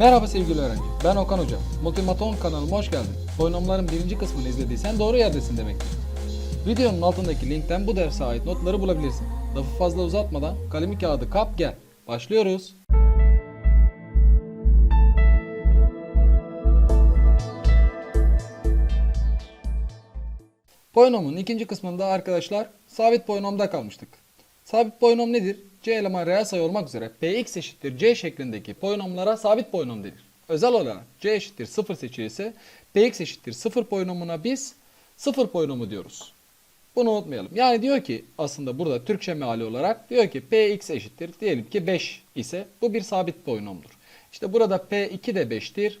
Merhaba sevgili öğrenci, ben Okan Hoca. Multimaton kanalıma hoş geldin. Polinomların birinci kısmını izlediysen doğru yerdesin demektir. Videonun altındaki linkten bu derse ait notları bulabilirsin. Lafı fazla uzatmadan kalemi kağıdı kap gel. Başlıyoruz. Polinomun ikinci kısmında arkadaşlar sabit polinomda kalmıştık. Sabit polinom nedir? C eleman reel sayı olmak üzere Px eşittir C şeklindeki polinomlara sabit polinom denir. Özel olarak C eşittir 0 seçilirse Px eşittir 0 polinomuna biz 0 polinomu diyoruz. Bunu unutmayalım. Yani diyor ki aslında burada Türkçe meali olarak diyor ki Px eşittir diyelim ki 5 ise bu bir sabit polinomdur. İşte burada P2 de 5'tir.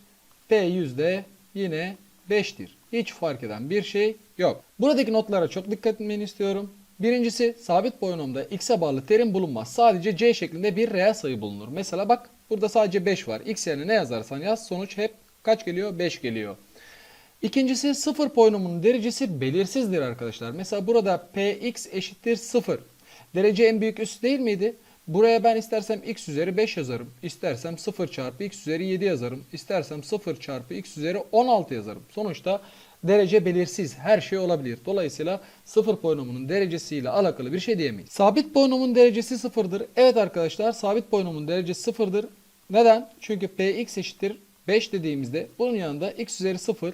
P100 de yine 5'tir. Hiç fark eden bir şey yok. Buradaki notlara çok dikkat etmeni istiyorum. Birincisi sabit polinomda x'e bağlı terim bulunmaz. Sadece c şeklinde bir reel sayı bulunur. Mesela bak burada sadece 5 var. x yerine ne yazarsan yaz sonuç hep kaç geliyor? 5 geliyor. İkincisi sıfır polinomunun derecesi belirsizdir arkadaşlar. Mesela burada px eşittir 0. Derece en büyük üst değil miydi? Buraya ben istersem x üzeri 5 yazarım. İstersem 0 çarpı x üzeri 7 yazarım. İstersem 0 çarpı x üzeri 16 yazarım. Sonuçta derece belirsiz. Her şey olabilir. Dolayısıyla sıfır polinomunun derecesiyle alakalı bir şey diyemeyiz. Sabit polinomun derecesi sıfırdır. Evet arkadaşlar sabit polinomun derecesi sıfırdır. Neden? Çünkü px eşittir 5 dediğimizde bunun yanında x üzeri 0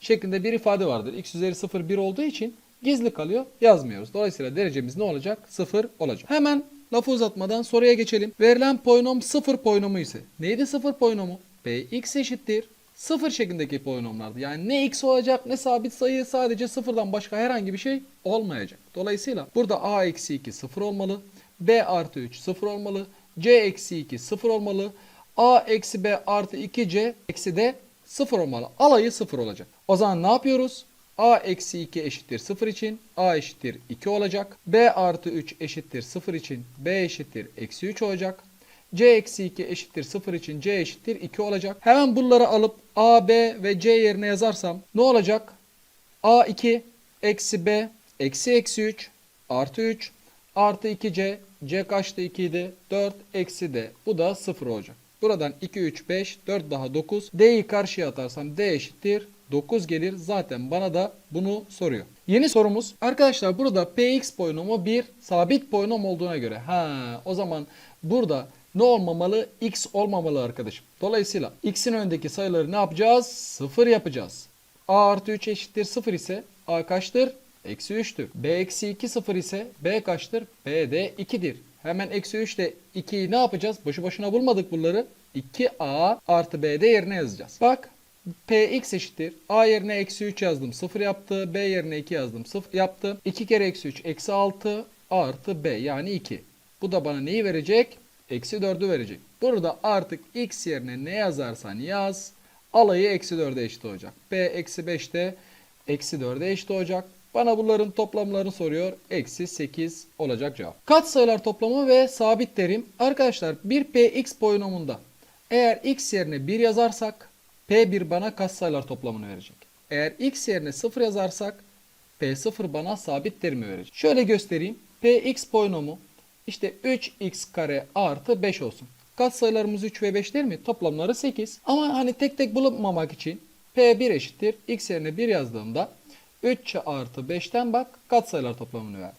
şeklinde bir ifade vardır. x üzeri 0 1 olduğu için gizli kalıyor yazmıyoruz. Dolayısıyla derecemiz ne olacak? 0 olacak. Hemen lafı uzatmadan soruya geçelim. Verilen polinom 0 polinomu ise neydi 0 polinomu? px eşittir 0 şeklindeki polinomlardı. Yani ne x olacak ne sabit sayı sadece sıfırdan başka herhangi bir şey olmayacak. Dolayısıyla burada a eksi 2 0 olmalı. b artı 3 0 olmalı. c eksi 2 0 olmalı. a eksi b artı 2c eksi d 0 olmalı. Alayı 0 olacak. O zaman ne yapıyoruz? a eksi 2 eşittir 0 için a eşittir 2 olacak. b artı 3 eşittir 0 için b eşittir eksi 3 olacak. C eksi 2 eşittir 0 için c eşittir 2 olacak. Hemen bunları alıp a, b ve c yerine yazarsam ne olacak? a2 eksi b eksi eksi 3 artı 3 artı 2c c kaçtı 2 idi 4 eksi d bu da 0 olacak. Buradan 2 3 5 4 daha 9 d'yi karşıya atarsam d eşittir 9 gelir. Zaten bana da bunu soruyor. Yeni sorumuz. Arkadaşlar burada px polinomu bir sabit polinom olduğuna göre. Ha, o zaman burada ne olmamalı? x olmamalı arkadaşım. Dolayısıyla x'in önündeki sayıları ne yapacağız? 0 yapacağız. a artı 3 eşittir 0 ise a kaçtır? Eksi 3'tür. b eksi 2 0 ise b kaçtır? b de 2'dir. Hemen eksi 3 ile 2'yi ne yapacağız? Boşu boşuna bulmadık bunları. 2a artı b de yerine yazacağız. Bak px eşittir. a yerine eksi 3 yazdım 0 yaptı. b yerine 2 yazdım 0 yaptı. 2 kere eksi 3 eksi 6 artı b yani 2. Bu da bana neyi verecek? Eksi 4'ü verecek. Burada artık x yerine ne yazarsan yaz. Alayı eksi 4'e eşit olacak. b eksi 5 de eksi 4'e eşit olacak. Bana bunların toplamlarını soruyor. Eksi 8 olacak cevap. Katsayılar toplamı ve sabit terim. Arkadaşlar bir px polinomunda eğer x yerine 1 yazarsak P1 bana katsayılar toplamını verecek. Eğer x yerine 0 yazarsak P0 bana sabit terimi verecek. Şöyle göstereyim. Px polinomu işte 3x kare artı 5 olsun. Katsayılarımız 3 ve 5 değil mi? Toplamları 8. Ama hani tek tek bulunmamak için P1 eşittir. X yerine 1 yazdığımda 3 artı 5'ten bak katsayılar toplamını verdi.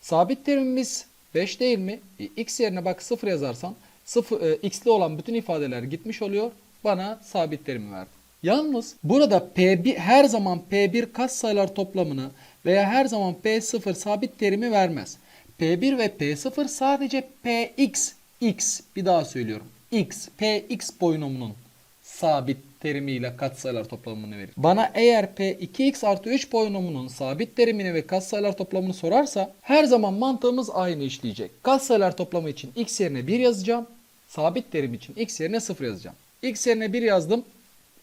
Sabit terimimiz 5 değil mi? E, x yerine bak 0 yazarsan 0, e, x'li olan bütün ifadeler gitmiş oluyor. Bana sabit terimi verdi. Yalnız burada P1 her zaman P1 katsayılar toplamını veya her zaman P0 sabit terimi vermez. P1 ve P0 sadece Px x bir daha söylüyorum. x Px polinomunun sabit terimiyle katsayılar toplamını verir. Bana eğer P2x artı 3 polinomunun sabit terimini ve katsayılar toplamını sorarsa her zaman mantığımız aynı işleyecek. Katsayılar toplamı için x yerine 1 yazacağım. Sabit terim için x yerine 0 yazacağım. x yerine 1 yazdım.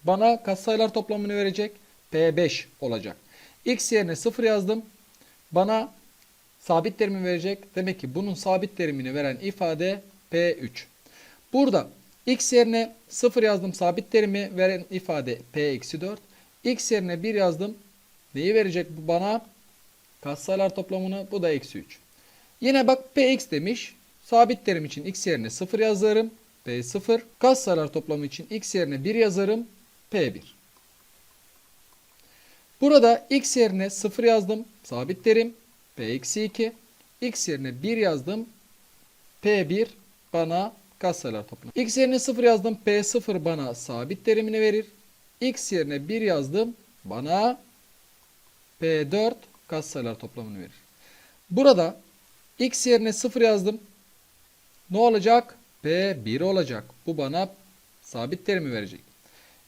Bana katsayılar toplamını verecek. P5 olacak. x yerine 0 yazdım. Bana sabit terimi verecek. Demek ki bunun sabit terimini veren ifade P3. Burada x yerine 0 yazdım. Sabit terimi veren ifade P-4. x yerine 1 yazdım. Neyi verecek bu bana? Katsayılar toplamını. Bu da eksi 3. Yine bak Px demiş. Sabit terim için x yerine 0 yazarım. P0. Katsayılar toplamı için x yerine 1 yazarım. P1. Burada x yerine 0 yazdım. Sabit terim. P-2. x yerine 1 yazdım. P1 bana katsayılar toplamı. x yerine 0 yazdım. P0 bana sabit terimini verir. x yerine 1 yazdım. Bana P4 katsayılar toplamını verir. Burada x yerine 0 yazdım. Ne olacak? P1 olacak. Bu bana sabit terimi verecek.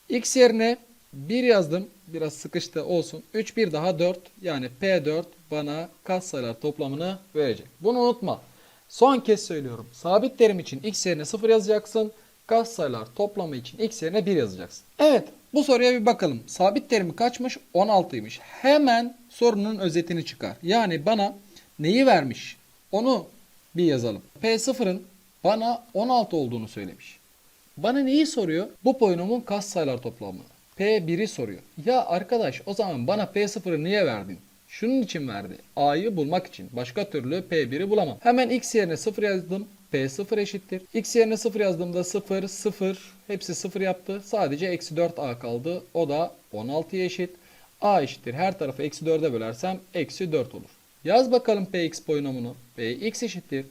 X yerine 1 yazdım. Biraz sıkıştı olsun. 3 1 daha 4. Yani P4 bana katsayılar toplamını verecek. Bunu unutma. Son kez söylüyorum. Sabit terim için x yerine 0 yazacaksın. Katsayılar toplamı için x yerine 1 yazacaksın. Evet bu soruya bir bakalım. Sabit terimi kaçmış? 16'ymış. Hemen sorunun özetini çıkar. Yani bana neyi vermiş? Onu bir yazalım. P0'ın bana 16 olduğunu söylemiş. Bana neyi soruyor? Bu polinomun katsayılar toplamı. P1'i soruyor. Ya arkadaş o zaman bana P0'ı niye verdin? Şunun için verdi. A'yı bulmak için. Başka türlü P1'i bulamam. Hemen x yerine 0 yazdım. P0 eşittir. X yerine 0 yazdığımda 0, 0. Hepsi 0 yaptı. Sadece eksi 4A kaldı. O da 16'ya eşit. A eşittir. Her tarafı eksi 4'e bölersem eksi 4 olur. Yaz bakalım Px polinomunu. Px eşittir.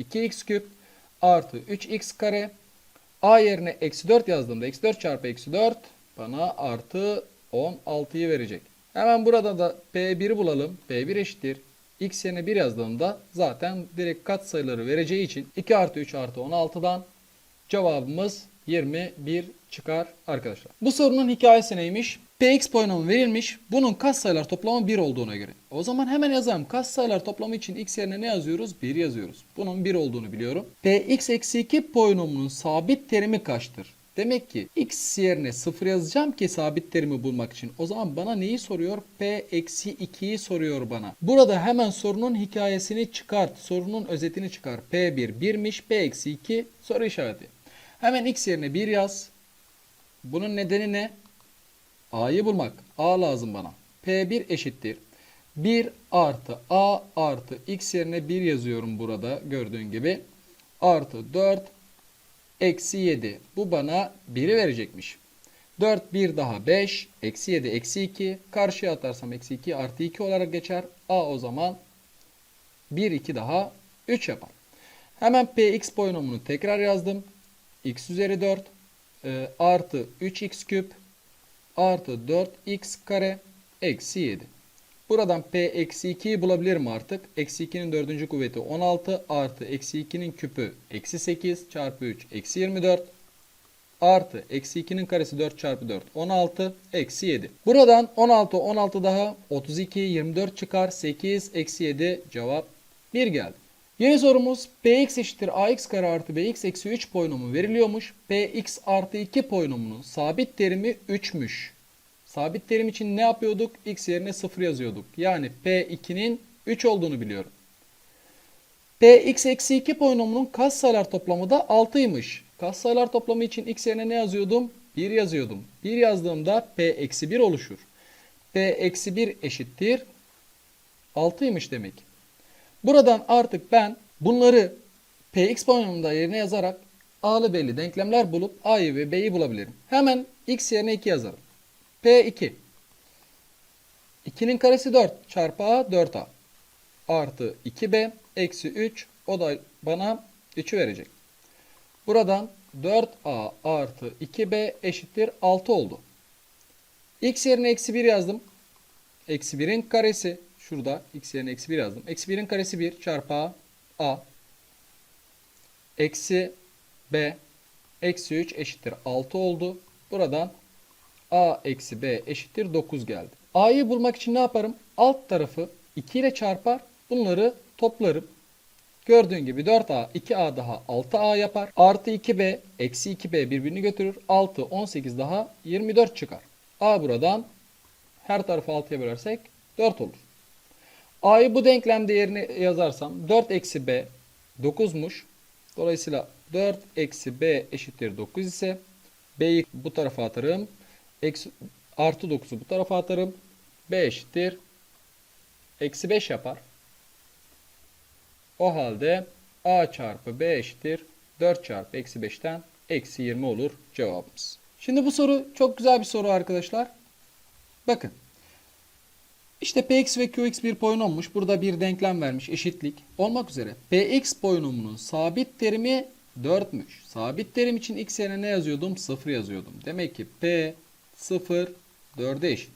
2x küp artı 3x kare. A yerine eksi 4 yazdığımda eksi 4 çarpı eksi 4 bana artı 16'yı verecek. Hemen burada da P1'i bulalım. P1 eşittir. X yerine 1 yazdığımda zaten direkt kat sayıları vereceği için 2 artı 3 artı 16'dan cevabımız 21 çıkar arkadaşlar. Bu sorunun hikayesi neymiş? Px polinomu verilmiş. Bunun katsayılar toplamı 1 olduğuna göre. O zaman hemen yazalım. Katsayılar toplamı için x yerine ne yazıyoruz? 1 yazıyoruz. Bunun 1 olduğunu biliyorum. Px eksi 2 polinomunun sabit terimi kaçtır? Demek ki x yerine 0 yazacağım ki sabit terimi bulmak için. O zaman bana neyi soruyor? P eksi 2'yi soruyor bana. Burada hemen sorunun hikayesini çıkart. Sorunun özetini çıkar. P1 1'miş. P eksi 2 soru işareti. Hemen x yerine 1 yaz. Bunun nedeni ne? A'yı bulmak. A lazım bana. P1 eşittir. 1 artı A artı x yerine 1 yazıyorum burada gördüğün gibi. Artı 4 eksi 7. Bu bana 1'i verecekmiş. 4 1 daha 5. Eksi 7 eksi 2. Karşıya atarsam eksi 2 artı 2 olarak geçer. A o zaman 1 2 daha 3 yapar. Hemen px polinomunu tekrar yazdım. x üzeri 4 e, artı 3x küp artı 4x kare eksi 7. Buradan p eksi 2'yi bulabilirim artık. Eksi 2'nin dördüncü kuvveti 16 artı eksi 2'nin küpü eksi 8 çarpı 3 eksi 24 artı eksi 2'nin karesi 4 çarpı 4 16 eksi 7. Buradan 16 16 daha 32 24 çıkar 8 eksi 7 cevap 1 geldi. Yeni sorumuz px eşittir ax kare artı bx eksi 3 polinomu veriliyormuş. px artı 2 polinomunun sabit terimi 3'müş. Sabit terim için ne yapıyorduk? X yerine 0 yazıyorduk. Yani P2'nin 3 olduğunu biliyorum. Px eksi 2 polinomunun katsayılar toplamı da 6'ymış. Katsayılar toplamı için x yerine ne yazıyordum? 1 yazıyordum. 1 yazdığımda p eksi 1 oluşur. p eksi 1 eşittir 6'ymış demek. Buradan artık ben bunları px polinomunda yerine yazarak a'lı b'li denklemler bulup a'yı ve b'yi bulabilirim. Hemen x yerine 2 yazarım. P2. 2'nin karesi 4 çarpı A 4A. Artı 2B eksi 3 o da bana 3'ü verecek. Buradan 4A artı 2B eşittir 6 oldu. X yerine eksi 1 yazdım. Eksi 1'in karesi şurada x yerine eksi 1 yazdım. Eksi 1'in karesi 1 çarpı A A eksi B eksi 3 eşittir 6 oldu. Buradan a eksi b eşittir 9 geldi. a'yı bulmak için ne yaparım? Alt tarafı 2 ile çarpar. Bunları toplarım. Gördüğün gibi 4a 2a daha 6a yapar. Artı 2b eksi 2b birbirini götürür. 6 18 daha 24 çıkar. a buradan her tarafı 6'ya bölersek 4 olur. a'yı bu denklemde yerine yazarsam 4 eksi b 9'muş. Dolayısıyla 4 eksi b eşittir 9 ise b'yi bu tarafa atarım. Eksi, artı 9'u bu tarafa atarım. B eşittir. Eksi 5 yapar. O halde A çarpı B eşittir 4 çarpı eksi 5'ten eksi 20 olur cevabımız. Şimdi bu soru çok güzel bir soru arkadaşlar. Bakın. İşte px ve qx bir polinommuş. Burada bir denklem vermiş eşitlik. Olmak üzere px polinomunun sabit terimi 4'müş. Sabit terim için x yerine ne yazıyordum? 0 yazıyordum. Demek ki p 0 4'e eşit.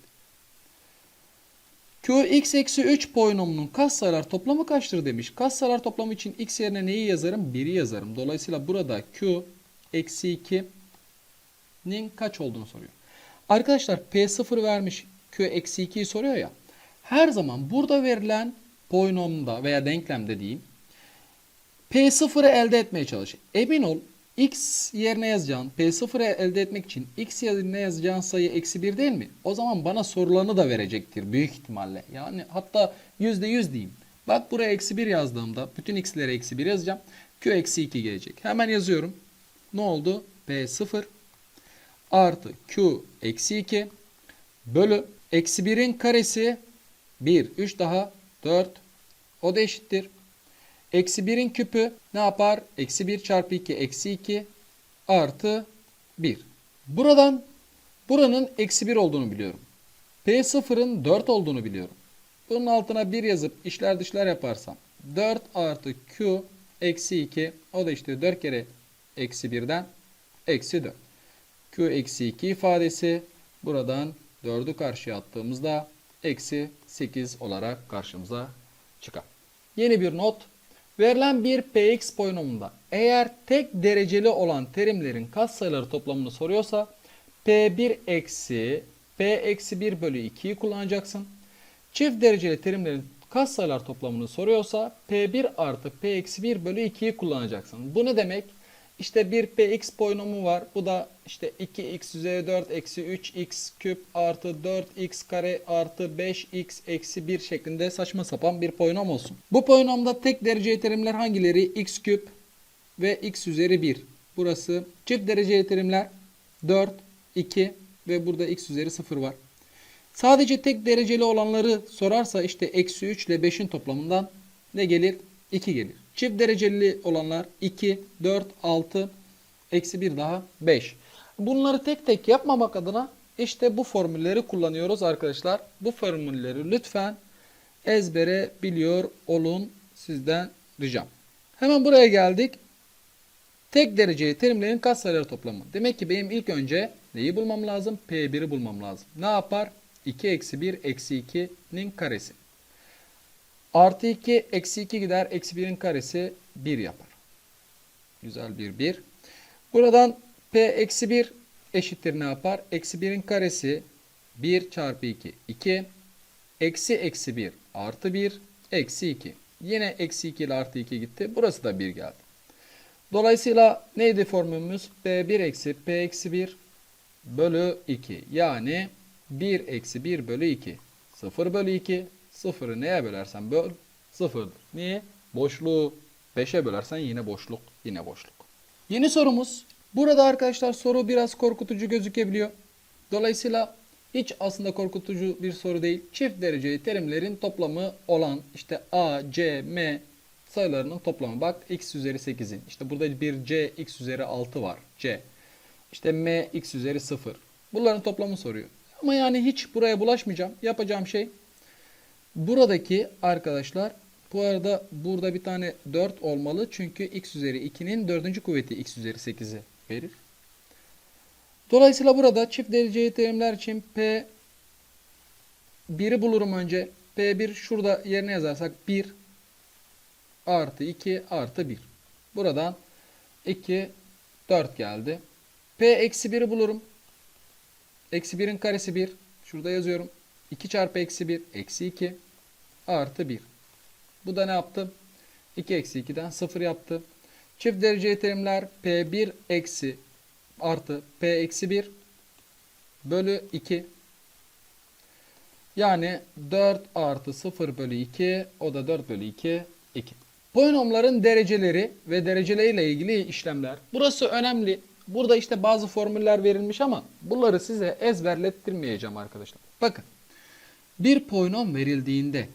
Qx eksi 3 polinomunun katsayılar toplamı kaçtır demiş. Katsayılar toplamı için x yerine neyi yazarım? 1'i yazarım. Dolayısıyla burada q eksi 2'nin kaç olduğunu soruyor. Arkadaşlar P0 vermiş Q eksi 2'yi soruyor ya. Her zaman burada verilen polinomda veya denklemde diyeyim. P0'ı elde etmeye çalış. Emin ol x yerine yazacağın P0'ı elde etmek için x yerine yazacağın sayı eksi 1 değil mi? O zaman bana sorulanı da verecektir büyük ihtimalle. Yani hatta %100 diyeyim. Bak buraya eksi 1 yazdığımda bütün x'lere eksi 1 yazacağım. Q eksi 2 gelecek. Hemen yazıyorum. Ne oldu? P0 artı Q eksi 2 bölü eksi 1'in karesi 1. 3 daha 4. O da eşittir. Eksi 1'in küpü ne yapar? Eksi 1 çarpı 2 eksi 2 artı 1. Buradan buranın eksi 1 olduğunu biliyorum. P0'ın 4 olduğunu biliyorum. Bunun altına 1 yazıp işler dışlar yaparsam 4 artı Q eksi 2 o da işte 4 kere eksi 1'den eksi 4. Q eksi 2 ifadesi buradan 4'ü karşıya attığımızda eksi 8 olarak karşımıza çıkar. Yeni bir not. Verilen bir px polinomunda eğer tek dereceli olan terimlerin katsayıları toplamını soruyorsa p1 eksi p eksi 1 bölü 2'yi kullanacaksın. Çift dereceli terimlerin katsayılar toplamını soruyorsa p1 artı p eksi 1 bölü 2'yi kullanacaksın. Bu ne demek? İşte bir px polinomu var. Bu da işte 2x üzeri 4 eksi 3x küp artı 4x kare artı 5x eksi 1 şeklinde saçma sapan bir polinom olsun. Bu polinomda tek dereceli terimler hangileri? x küp ve x üzeri 1. Burası çift dereceli terimler 4, 2 ve burada x üzeri 0 var. Sadece tek dereceli olanları sorarsa işte eksi 3 ile 5'in toplamından ne gelir? 2 gelir. Çift dereceli olanlar 2, 4, 6, eksi 1 daha 5. Bunları tek tek yapmamak adına işte bu formülleri kullanıyoruz arkadaşlar. Bu formülleri lütfen ezbere biliyor olun sizden ricam. Hemen buraya geldik. Tek dereceli terimlerin katsayıları toplamı. Demek ki benim ilk önce neyi bulmam lazım? P1'i bulmam lazım. Ne yapar? 2 eksi 1 eksi 2'nin karesi. Artı 2 eksi 2 gider. Eksi 1'in karesi 1 yapar. Güzel bir 1. Buradan P eksi 1 eşittir ne yapar? Eksi 1'in karesi 1 çarpı 2 2. Eksi eksi 1 artı 1 eksi 2. Yine eksi 2 ile artı 2 gitti. Burası da 1 geldi. Dolayısıyla neydi formülümüz? P1 eksi P eksi 1 bölü 2. Yani 1 eksi 1 bölü 2. 0 bölü 2. 0'ı neye bölersen böl 0'dır. Niye? Boşluğu 5'e bölersen yine boşluk. Yine boşluk. Yeni sorumuz. Burada arkadaşlar soru biraz korkutucu gözükebiliyor. Dolayısıyla hiç aslında korkutucu bir soru değil. Çift dereceli terimlerin toplamı olan işte a, c, m sayılarının toplamı. Bak x üzeri 8'in. İşte burada bir c x üzeri 6 var. c. İşte m x üzeri 0. Bunların toplamı soruyor. Ama yani hiç buraya bulaşmayacağım. Yapacağım şey buradaki arkadaşlar bu arada burada bir tane 4 olmalı. Çünkü x üzeri 2'nin 4. kuvveti x üzeri 8'i verir. Dolayısıyla burada çift dereceli terimler için P 1'i bulurum önce. P1 şurada yerine yazarsak 1 artı 2 artı 1. Buradan 2 4 geldi. P eksi 1'i bulurum. Eksi 1'in karesi 1. Şurada yazıyorum. 2 çarpı eksi 1 eksi 2 artı 1. Bu da ne yaptı? 2 eksi 2'den 0 yaptı. Çift dereceli terimler P1 eksi artı P eksi 1 bölü 2. Yani 4 artı 0 bölü 2 o da 4 bölü 2 2. Polinomların dereceleri ve dereceleriyle ilgili işlemler. Burası önemli. Burada işte bazı formüller verilmiş ama bunları size ezberlettirmeyeceğim arkadaşlar. Bakın bir polinom verildiğinde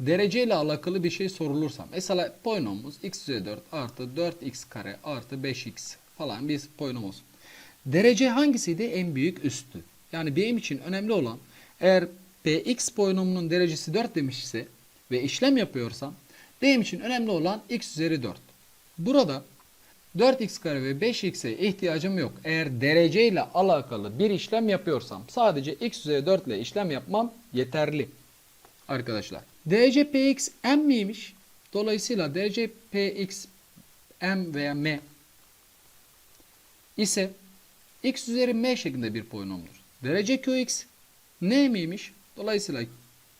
dereceyle alakalı bir şey sorulursa mesela polinomumuz x üzeri 4 artı 4x kare artı 5x falan bir polinom olsun. Derece hangisiydi? En büyük üstü. Yani benim için önemli olan eğer px polinomunun derecesi 4 demişse ve işlem yapıyorsam benim için önemli olan x üzeri 4. Burada 4x kare ve 5x'e ihtiyacım yok. Eğer dereceyle alakalı bir işlem yapıyorsam sadece x üzeri 4 ile işlem yapmam yeterli. Arkadaşlar. Derece px m miymiş? Dolayısıyla derece px m veya m ise x üzeri m şeklinde bir polinomdur. Derece qx n miymiş? Dolayısıyla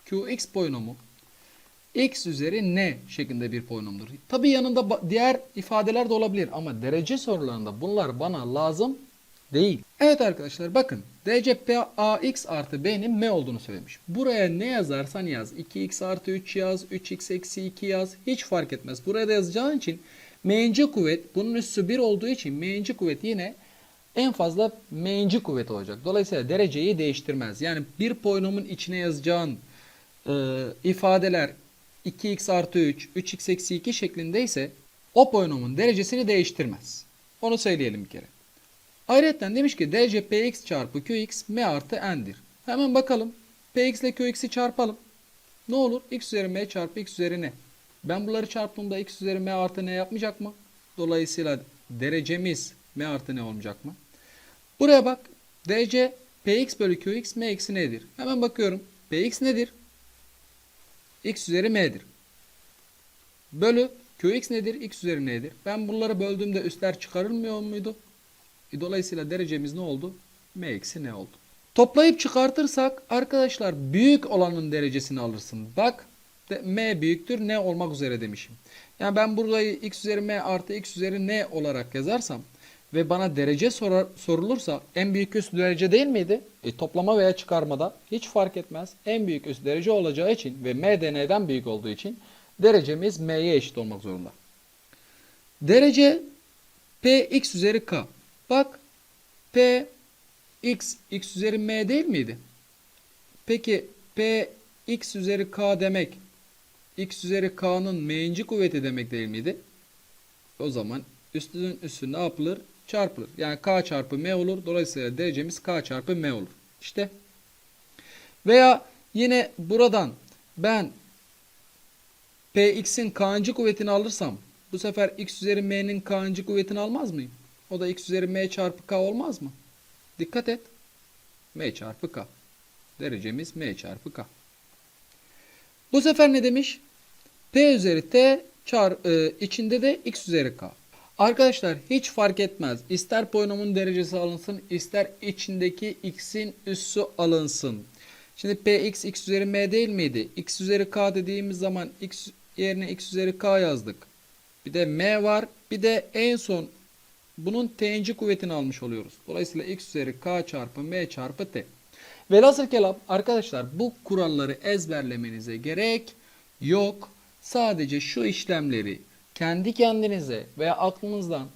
qx polinomu x üzeri n şeklinde bir polinomdur. Tabi yanında diğer ifadeler de olabilir ama derece sorularında bunlar bana lazım değil. Evet arkadaşlar bakın derece p ax artı b'nin m olduğunu söylemiş. Buraya ne yazarsan yaz. 2x artı 3 yaz, 3x eksi 2 yaz. Hiç fark etmez. Buraya da yazacağın için m'inci kuvvet bunun üssü 1 olduğu için m'inci kuvvet yine en fazla m'inci kuvvet olacak. Dolayısıyla dereceyi değiştirmez. Yani bir polinomun içine yazacağın e, ifadeler 2x artı 3, 3x eksi 2 şeklindeyse o polinomun derecesini değiştirmez. Onu söyleyelim bir kere. Ayrıca demiş ki derece px çarpı qx m artı n'dir. Hemen bakalım. px ile qx'i çarpalım. Ne olur? x üzeri m çarpı x üzeri n. Ben bunları çarptığımda x üzeri m artı n yapmayacak mı? Dolayısıyla derecemiz m artı n olmayacak mı? Buraya bak. Derece px bölü qx m eksi n'dir. Hemen bakıyorum. px nedir? X üzeri m'dir. Bölü qx nedir? x üzeri n'dir. Ben bunları böldüğümde üstler çıkarılmıyor muydu? E, dolayısıyla derecemiz ne oldu? m eksi n oldu. Toplayıp çıkartırsak arkadaşlar büyük olanın derecesini alırsın. Bak m büyüktür n olmak üzere demişim. Yani ben burayı x üzeri m artı x üzeri n olarak yazarsam ve bana derece sorar, sorulursa en büyük üst derece değil miydi? E, toplama veya çıkarmada hiç fark etmez. En büyük üst derece olacağı için ve m de n'den büyük olduğu için derecemiz m'ye eşit olmak zorunda. Derece p x üzeri k. Bak p x x üzeri m değil miydi? Peki p x üzeri k demek x üzeri k'nın m'inci kuvveti demek değil miydi? O zaman üstünün üstü ne yapılır? Çarpılır. Yani k çarpı m olur. Dolayısıyla derecemiz k çarpı m olur. İşte. Veya yine buradan ben px'in k'ncı kuvvetini alırsam bu sefer x üzeri m'nin k'ncı kuvvetini almaz mıyım? O da x üzeri m çarpı k olmaz mı? Dikkat et. m çarpı k. Derecemiz m çarpı k. Bu sefer ne demiş? P üzeri T çar, e, içinde de x üzeri K. Arkadaşlar hiç fark etmez. İster polinomun derecesi alınsın, ister içindeki x'in üssü alınsın. Şimdi Px x üzeri m değil miydi? x üzeri k dediğimiz zaman x yerine x üzeri k yazdık. Bir de m var. Bir de en son bunun t'inci kuvvetini almış oluyoruz. Dolayısıyla x üzeri k çarpı m çarpı t. Velhasıl kelam arkadaşlar bu kuralları ezberlemenize gerek yok. Sadece şu işlemleri kendi kendinize veya aklınızdan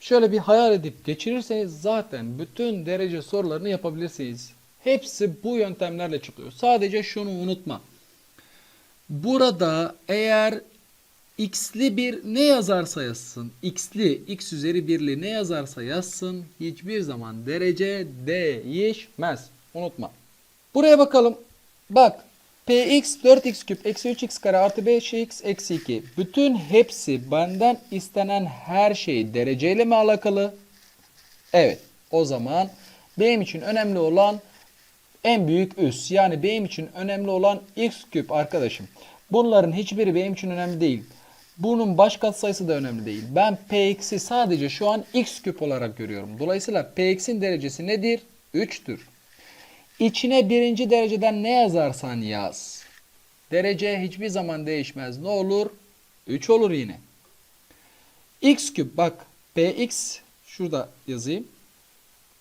şöyle bir hayal edip geçirirseniz zaten bütün derece sorularını yapabilirsiniz. Hepsi bu yöntemlerle çıkıyor. Sadece şunu unutma. Burada eğer x'li bir ne yazarsa yazsın, x'li, x üzeri birli ne yazarsa yazsın hiçbir zaman derece değişmez. Unutma. Buraya bakalım. Bak px 4x küp eksi 3x kare artı 5x eksi 2. Bütün hepsi benden istenen her şey dereceyle mi alakalı? Evet. O zaman benim için önemli olan en büyük üs. Yani benim için önemli olan x küp arkadaşım. Bunların hiçbiri benim için önemli değil. Bunun baş katsayısı da önemli değil. Ben px'i sadece şu an x küp olarak görüyorum. Dolayısıyla px'in derecesi nedir? 3'tür. İçine birinci dereceden ne yazarsan yaz. Derece hiçbir zaman değişmez. Ne olur? 3 olur yine. x küp bak px şurada yazayım.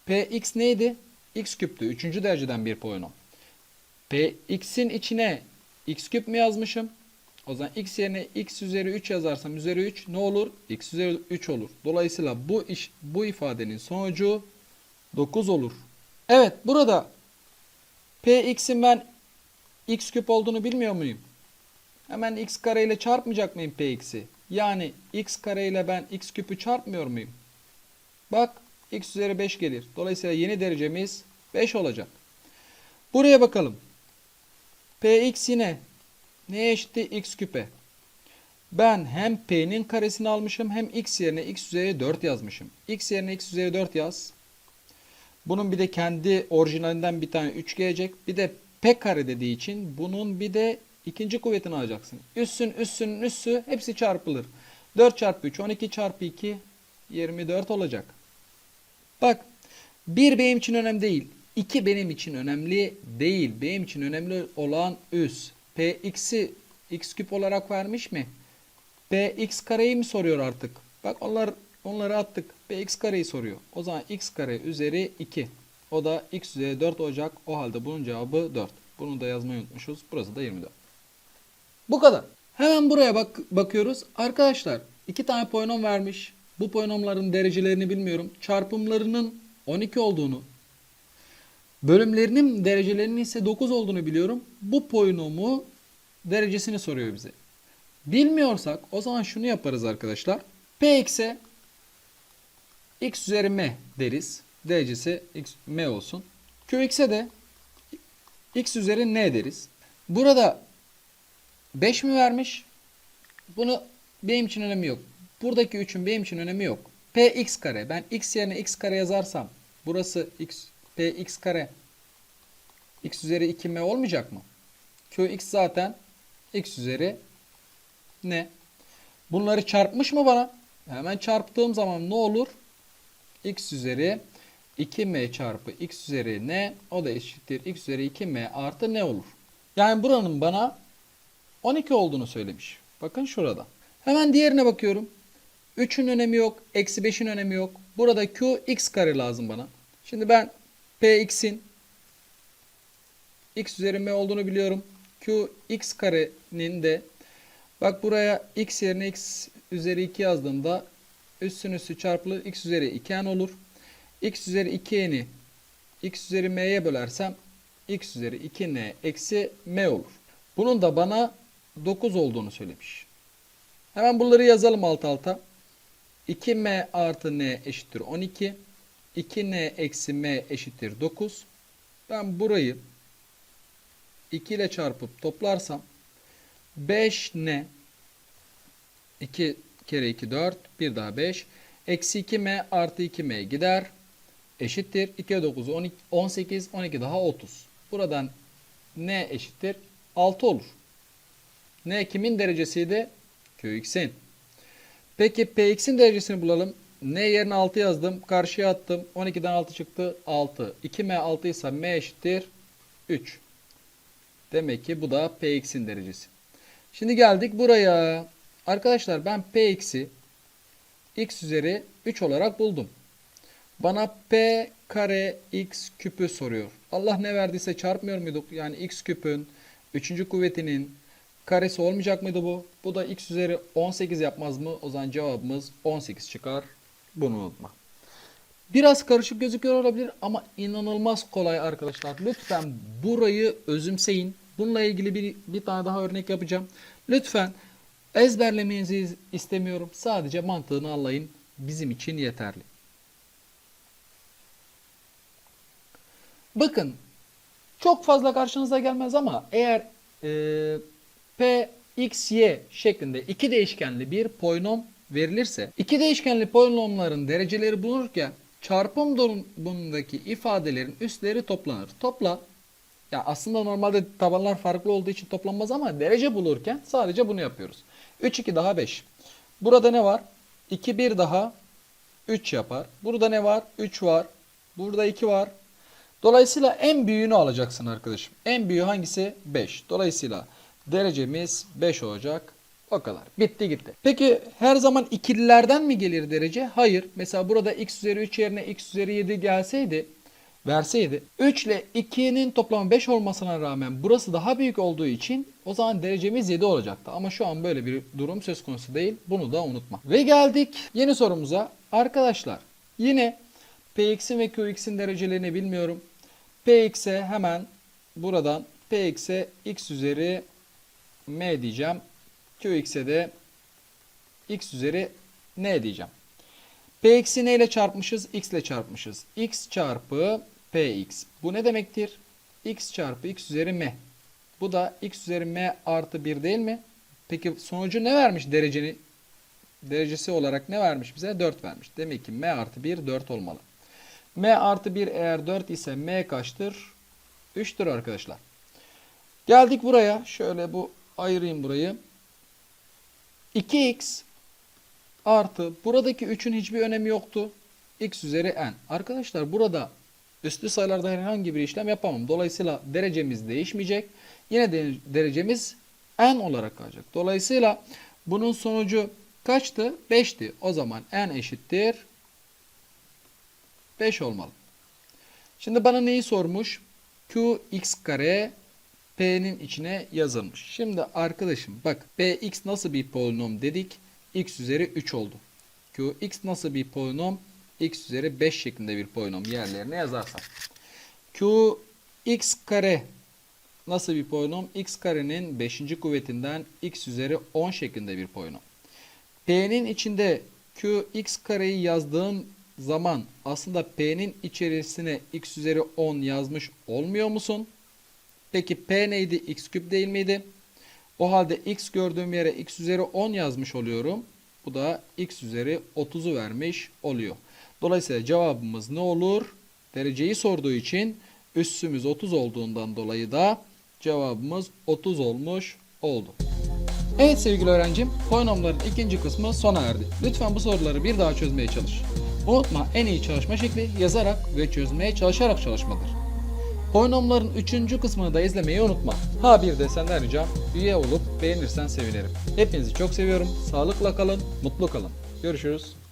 px neydi? x küptü. Üçüncü dereceden bir polinom. px'in içine x küp mü yazmışım? O zaman x yerine x üzeri 3 yazarsam üzeri 3 ne olur? x üzeri 3 olur. Dolayısıyla bu iş bu ifadenin sonucu 9 olur. Evet burada px'in ben x küp olduğunu bilmiyor muyum? Hemen x kare ile çarpmayacak mıyım px'i? Yani x kare ile ben x küpü çarpmıyor muyum? Bak x üzeri 5 gelir. Dolayısıyla yeni derecemiz 5 olacak. Buraya bakalım. px yine neye eşitti? x küpe. Ben hem p'nin karesini almışım hem x yerine x üzeri 4 yazmışım. x yerine x üzeri 4 yaz. Bunun bir de kendi orijinalinden bir tane 3 gelecek. Bir de p kare dediği için bunun bir de ikinci kuvvetini alacaksın. Üssün üssünün üssü hepsi çarpılır. 4 çarpı 3 12 çarpı 2 24 olacak. Bak 1 benim için önemli değil. 2 benim için önemli değil. Benim için önemli olan üs. Px'i x küp olarak vermiş mi? Px kareyi mi soruyor artık? Bak onlar onları attık. Px kareyi soruyor. O zaman x kare üzeri 2. O da x üzeri 4 olacak. O halde bunun cevabı 4. Bunu da yazmayı unutmuşuz. Burası da 24. Bu kadar. Hemen buraya bak bakıyoruz. Arkadaşlar iki tane polinom vermiş. Bu polinomların derecelerini bilmiyorum. Çarpımlarının 12 olduğunu, bölümlerinin derecelerinin ise 9 olduğunu biliyorum. Bu polinomu derecesini soruyor bize. Bilmiyorsak o zaman şunu yaparız arkadaşlar. Px'e x üzeri m deriz. Derecesi x m olsun. Qx'e de x üzeri n deriz. Burada 5 mi vermiş? Bunu benim için önemi yok. Buradaki 3'ün benim için önemi yok. px kare. Ben x yerine x kare yazarsam burası x px kare x üzeri 2m olmayacak mı? qx zaten x üzeri ne? Bunları çarpmış mı bana? Hemen çarptığım zaman ne olur? X üzeri 2m çarpı x üzeri ne? O da eşittir x üzeri 2m artı ne olur? Yani buranın bana 12 olduğunu söylemiş. Bakın şurada. Hemen diğerine bakıyorum. 3'ün önemi yok. Eksi 5'in önemi yok. Burada q x kare lazım bana. Şimdi ben px'in x üzeri m olduğunu biliyorum. q x karenin de bak buraya x yerine x üzeri 2 yazdığımda üstün üstü çarpılır. x üzeri 2n olur. x üzeri 2n'i x üzeri m'ye bölersem x üzeri 2n eksi m olur. Bunun da bana 9 olduğunu söylemiş. Hemen bunları yazalım alt alta. 2m artı n eşittir 12. 2n eksi m eşittir 9. Ben burayı 2 ile çarpıp toplarsam 5n 2 kere 2 4 bir daha 5 eksi 2m artı 2m gider. Eşittir. 2'ye 9 12, 18 12 daha 30 buradan n eşittir. 6 olur. N kimin derecesiydi? Qx'in peki px'in derecesini bulalım. N yerine 6 yazdım. Karşıya attım. 12'den 6 çıktı. 6 2m 6 ise m eşittir. 3 demek ki bu da px'in derecesi. Şimdi geldik buraya Arkadaşlar ben px'i x üzeri 3 olarak buldum. Bana p kare x küpü soruyor. Allah ne verdiyse çarpmıyor muyduk? Yani x küpün 3. kuvvetinin karesi olmayacak mıydı bu? Bu da x üzeri 18 yapmaz mı? O zaman cevabımız 18 çıkar. Bunu unutma. Biraz karışık gözüküyor olabilir ama inanılmaz kolay arkadaşlar. Lütfen burayı özümseyin. Bununla ilgili bir, bir tane daha örnek yapacağım. Lütfen Ezberlemenizi istemiyorum. Sadece mantığını anlayın. Bizim için yeterli. Bakın çok fazla karşınıza gelmez ama eğer e, p, x, y şeklinde iki değişkenli bir polinom verilirse iki değişkenli polinomların dereceleri bulunurken çarpım durumundaki ifadelerin üstleri toplanır. Topla ya aslında normalde tabanlar farklı olduğu için toplanmaz ama derece bulurken sadece bunu yapıyoruz. 3 2 daha 5. Burada ne var? 2 1 daha 3 yapar. Burada ne var? 3 var. Burada 2 var. Dolayısıyla en büyüğünü alacaksın arkadaşım. En büyüğü hangisi? 5. Dolayısıyla derecemiz 5 olacak. O kadar. Bitti gitti. Peki her zaman ikililerden mi gelir derece? Hayır. Mesela burada x üzeri 3 yerine x üzeri 7 gelseydi verseydi 3 ile 2'nin toplamı 5 olmasına rağmen burası daha büyük olduğu için o zaman derecemiz 7 olacaktı. Ama şu an böyle bir durum söz konusu değil. Bunu da unutma. Ve geldik yeni sorumuza. Arkadaşlar yine Px'in ve Qx'in derecelerini bilmiyorum. Px'e hemen buradan Px'e x üzeri m diyeceğim. qx'e de x üzeri n diyeceğim. px'i ne ile çarpmışız? x ile çarpmışız. x çarpı px. Bu ne demektir? x çarpı x üzeri m. Bu da x üzeri m artı 1 değil mi? Peki sonucu ne vermiş dereceni? Derecesi olarak ne vermiş bize? 4 vermiş. Demek ki m artı 1 4 olmalı. m artı 1 eğer 4 ise m kaçtır? 3'tür arkadaşlar. Geldik buraya. Şöyle bu ayırayım burayı. 2x artı buradaki 3'ün hiçbir önemi yoktu. x üzeri n. Arkadaşlar burada üslü sayılarda herhangi bir işlem yapamam. Dolayısıyla derecemiz değişmeyecek. Yine de derecemiz n olarak kalacak. Dolayısıyla bunun sonucu kaçtı? 5'ti. O zaman n eşittir 5 olmalı. Şimdi bana neyi sormuş? q x kare p'nin içine yazılmış. Şimdi arkadaşım bak px nasıl bir polinom dedik? x üzeri 3 oldu. q x nasıl bir polinom? X üzeri 5 şeklinde bir polinom yerlerine yazarsak. q x kare nasıl bir polinom? x karenin 5. kuvvetinden x üzeri 10 şeklinde bir polinom. P'nin içinde q x kareyi yazdığın zaman aslında P'nin içerisine x üzeri 10 yazmış olmuyor musun? Peki P neydi? x küp değil miydi? O halde x gördüğüm yere x üzeri 10 yazmış oluyorum. Bu da x üzeri 30'u vermiş oluyor. Dolayısıyla cevabımız ne olur? Dereceyi sorduğu için üssümüz 30 olduğundan dolayı da cevabımız 30 olmuş oldu. Evet sevgili öğrencim, polinomların ikinci kısmı sona erdi. Lütfen bu soruları bir daha çözmeye çalış. Unutma en iyi çalışma şekli yazarak ve çözmeye çalışarak çalışmadır. Polinomların üçüncü kısmını da izlemeyi unutma. Ha bir de senden ricam üye olup beğenirsen sevinirim. Hepinizi çok seviyorum. Sağlıkla kalın, mutlu kalın. Görüşürüz.